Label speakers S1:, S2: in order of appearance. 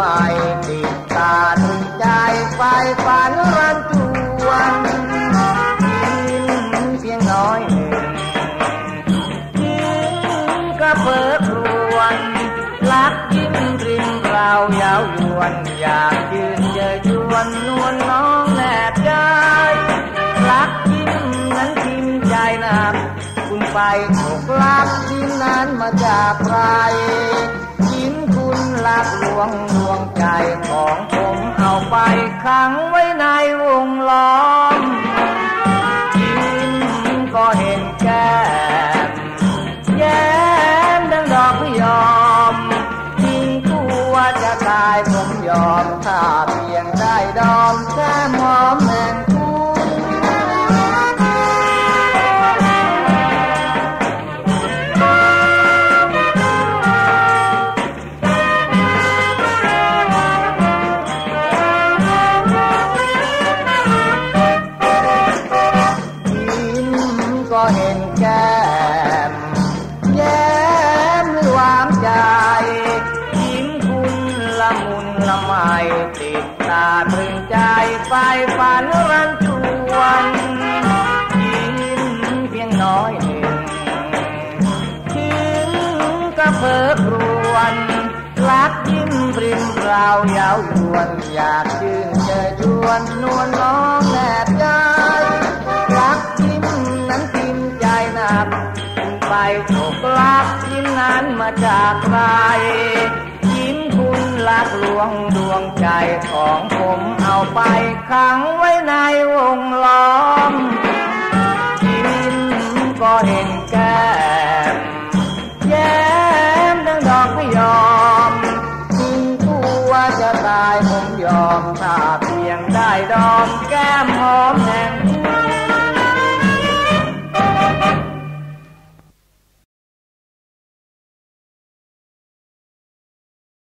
S1: ไม่ติดตาดุจใจไฟฝันรันจวนกินเพียงน้อยหนึ่งก็เปิดรวนลักยิ้มริมเรายาวยวนอยากยืนเยยวนนวลน้องแนบใจรักยิ้มนั้นทิมใจนักคุณไปถกรักยิ้มนั้นมาจากใครยิ้ม ลักลวงดวงใจของผมเอาไปขังไว้ในวงล้อมยิ้มก็เห็นแก้มแย้มดังดอกยอมยิ่งตัวจะตายผมยอมถ้าเพียงได้ดอม ละไมติดตาตรึงใจไฟฝันรันจวนยิ้มเพียงน้อยหนึ่งยิ้มก็เพิกรวนรักยิ้มริมเรายาวยวนอยากชื่นเจอยวนนวลน้องแนบใจรักยิ้มนั้นกินใจหนักไปถูกลักยิ้มนั้นมาจากใคร ลักลวงดวงใจของผมเอาไปขังไว้ในวง